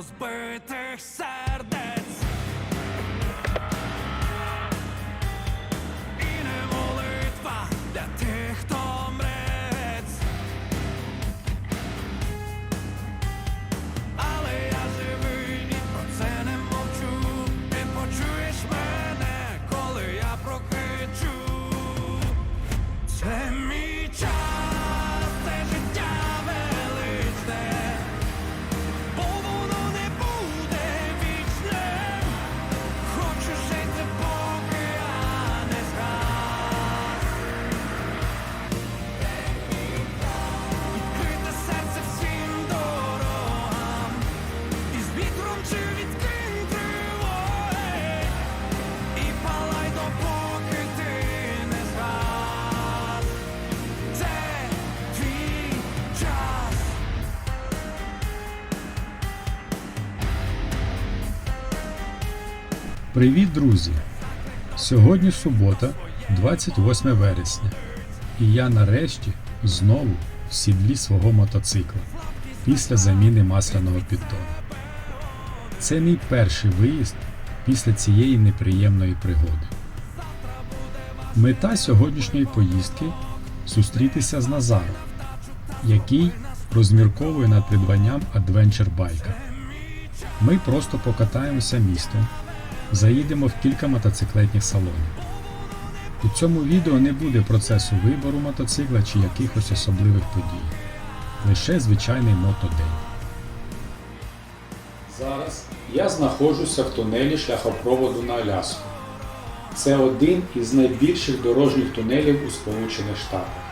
розбитих сердець. Привіт, друзі! Сьогодні субота, 28 вересня, і я нарешті знову в сідлі свого мотоцикла після заміни масляного піддону. Це мій перший виїзд після цієї неприємної пригоди. Мета сьогоднішньої поїздки зустрітися з Назаром, який розмірковує над придбанням адвенчер байка. Ми просто покатаємося містом, заїдемо в кілька мотоциклетних салонів. У цьому відео не буде процесу вибору мотоцикла чи якихось особливих подій. Лише звичайний мотодень. Зараз я знаходжуся в тунелі шляхопроводу на Аляску. Це один із найбільших дорожніх тунелів у Сполучених Штатах,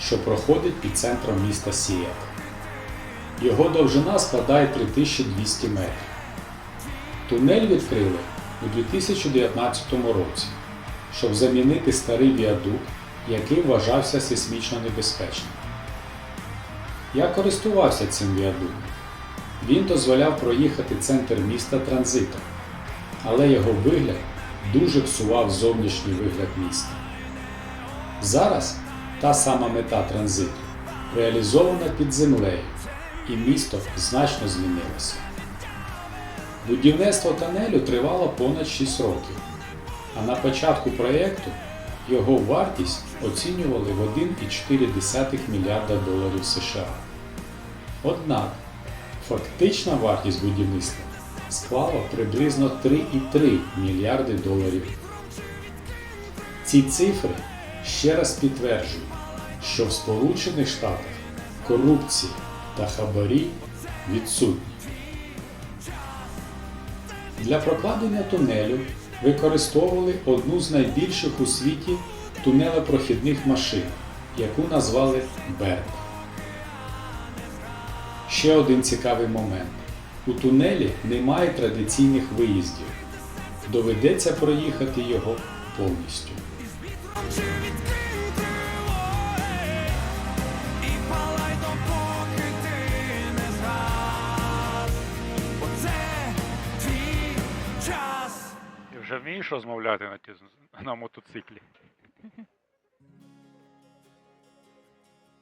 що проходить під центром міста Сіетл. Його довжина складає 3200 метрів. Тунель відкрили у 2019 році, щоб замінити старий віадукт, який вважався сейсмічно небезпечним. Я користувався цим віадуктом. Він дозволяв проїхати центр міста транзитом, але його вигляд дуже псував зовнішній вигляд міста. Зараз та сама мета транзиту реалізована під землею, і місто значно змінилося. Будівництво тунелю тривало понад 6 років, а на початку проєкту його вартість оцінювали в 1,4 мільярда доларів США. Однак фактична вартість будівництва склала приблизно 3,3 мільярди доларів. Ці цифри ще раз підтверджують, що в Сполучених Штатах корупція та хабарі відсутні. Для прокладення тунелю використовували одну з найбільших у світі тунелепрохідних машин, яку назвали Берт. Ще один цікавий момент. У тунелі немає традиційних виїздів. Доведеться проїхати його повністю. Вмієш розмовляти на, ті, на мотоциклі?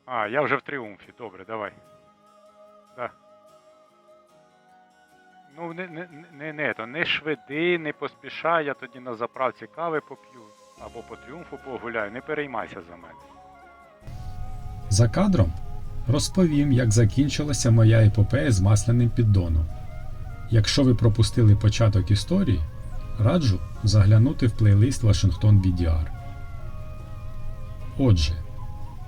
А, я вже в тріумфі, добре, давай. Да. Ну, не, не, не, не, то не швиди, не поспішай, я тоді на заправці кави поп'ю або по тріумфу погуляю, не переймайся за мене. За кадром розповім, як закінчилася моя епопея з масляним піддоном. Якщо ви пропустили початок історії, раджу заглянути в плейлист Вашингтон BDR. Отже,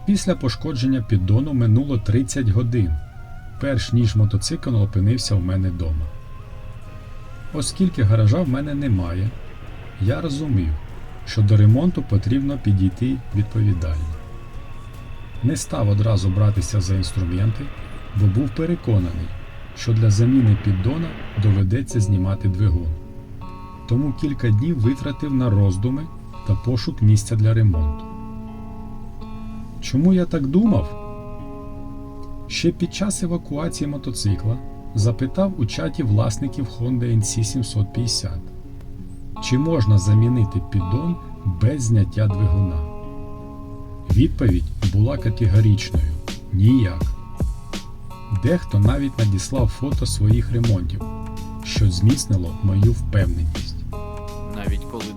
після пошкодження піддону минуло 30 годин, перш ніж мотоцикл опинився в мене вдома. Оскільки гаража в мене немає, я розумів, що до ремонту потрібно підійти відповідально. Не став одразу братися за інструменти, бо був переконаний, що для заміни піддона доведеться знімати двигун. Тому кілька днів витратив на роздуми та пошук місця для ремонту. Чому я так думав? Ще під час евакуації мотоцикла запитав у чаті власників Honda NC 750, чи можна замінити піддон без зняття двигуна. Відповідь була категоричною ніяк. Дехто навіть надіслав фото своїх ремонтів, що зміцнило мою впевненість.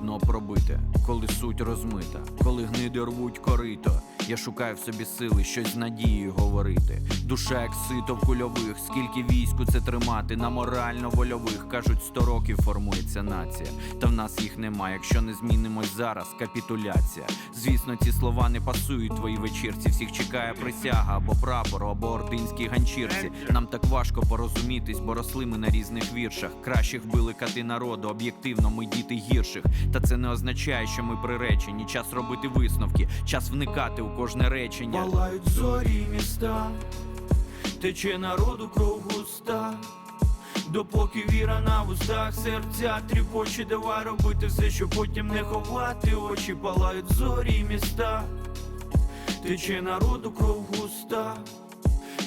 Дно пробите, коли суть розмита, коли гниди рвуть корито, я шукаю в собі сили щось з надією говорити. Душа як сито в кульових, скільки війську це тримати, на морально-вольових кажуть, сто років формується нація. Та в нас їх нема. Якщо не змінимось зараз, капітуляція. Звісно, ці слова не пасують твоїй вечірці. Всіх чекає присяга або прапор, або ординській ганчірці. Нам так важко порозумітись, бо росли ми на різних віршах. Кращих вбили кати народу, об'єктивно ми діти гірших. Та це не означає, що ми приречені. Час робити висновки, час вникати у кожне речення. Палають зорі міста, тече народу кров густа. Допоки віра на вустах, серця тріпоче, давай робити все, щоб потім не ховати очі, палають зорі міста, тече народу кров густа.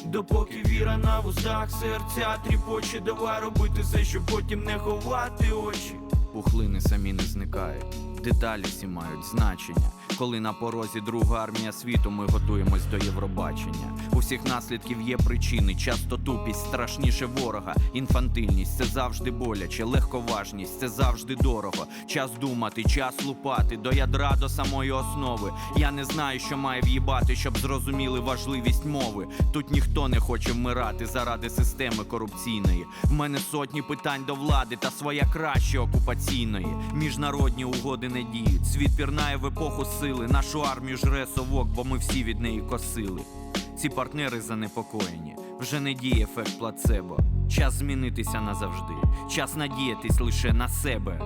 Допоки віра на вустах, серця тріпоче, давай робити все, щоб потім не ховати очі. Пухлини самі не зникають, деталі всі мають значення. Коли на порозі друга армія світу, ми готуємось до Євробачення. У всіх наслідків є причини, часто тупість, страшніше ворога. Інфантильність це завжди боляче, легковажність це завжди дорого. Час думати, час лупати до ядра, до самої основи. Я не знаю, що має в'їбати, щоб зрозуміли важливість мови. Тут ніхто не хоче вмирати заради системи корупційної. В мене сотні питань до влади та своя краще окупаційної. Міжнародні угоди не діють. Світ пірнає в епоху сили. Нашу армію жре совок, бо ми всі від неї косили. Ці партнери занепокоєні. Вже не діє ефект плацебо. Час змінитися назавжди. Час надіятись лише на себе.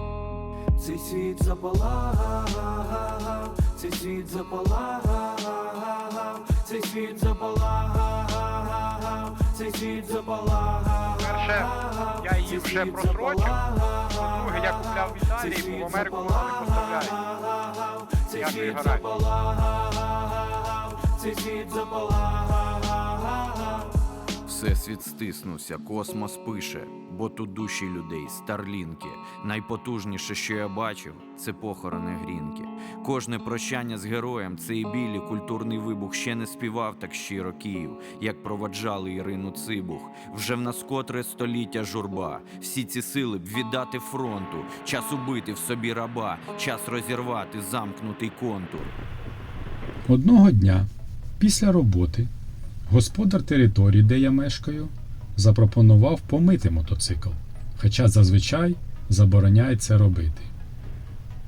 Цей світ запалав, цей світ запалав, цей світ запалав, цей світ запалав. Перше, я її вже просрочив. Друге, я купляв в Італії, бо в Америку не поставляють. Ж гарантію. Цей світ Всесвіт стиснувся, космос пише, бо тут душі людей, старлінки. Найпотужніше, що я бачив, це похорони грінки. Кожне прощання з героєм, це і білі культурний вибух ще не співав так щиро Київ, як проваджали Ірину Цибух. Вже в нас котре століття журба. Всі ці сили б віддати фронту, час убити в собі раба, час розірвати замкнутий контур. Одного дня, після роботи, господар території, де я мешкаю, запропонував помити мотоцикл, хоча зазвичай забороняється робити.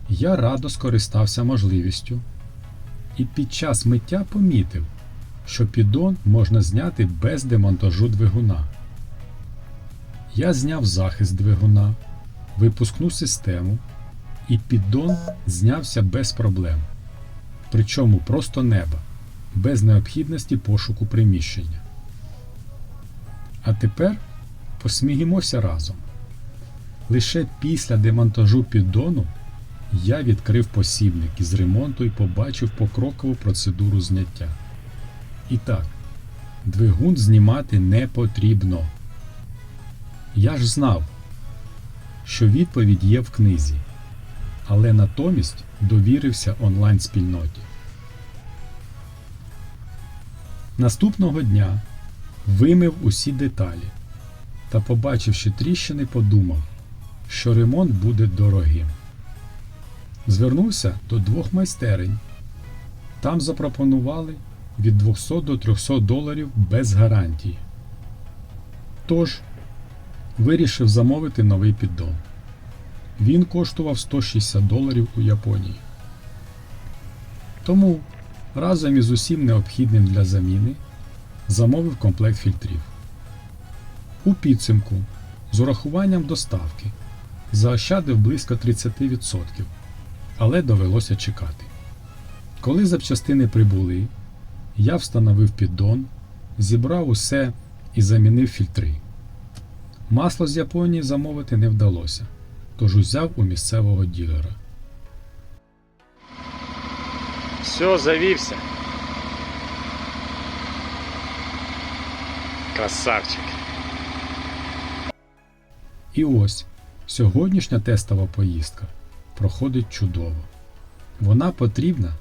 Я радо скористався можливістю і під час миття помітив, що піддон можна зняти без демонтажу двигуна. Я зняв захист двигуна, випускну систему, і піддон знявся без проблем причому просто неба, без необхідності пошуку приміщення. А тепер посміємося разом. Лише після демонтажу піддону я відкрив посібник із ремонту і побачив покрокову процедуру зняття. І так, двигун знімати не потрібно. Я ж знав, що відповідь є в книзі, але натомість довірився онлайн-спільноті. Наступного дня вимив усі деталі та, побачивши тріщини, подумав, що ремонт буде дорогим. Звернувся до двох майстерень. Там запропонували від 200 до 300 доларів без гарантії. Тож, вирішив замовити новий піддон. Він коштував 160 доларів у Японії. Тому разом із усім необхідним для заміни замовив комплект фільтрів. У підсумку з урахуванням доставки заощадив близько 30%, але довелося чекати. Коли запчастини прибули, я встановив піддон, зібрав усе і замінив фільтри. Масло з Японії замовити не вдалося, тож узяв у місцевого ділера. Все, завівся. Красавчик. І ось сьогоднішня тестова поїздка проходить чудово. Вона потрібна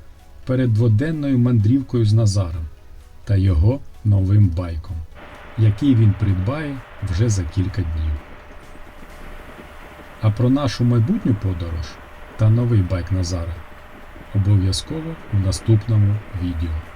перед дводенною мандрівкою з Назаром та його новим байком. який він придбає вже за кілька днів. А про нашу майбутню подорож та новий байк Назара обов'язково в наступному відео.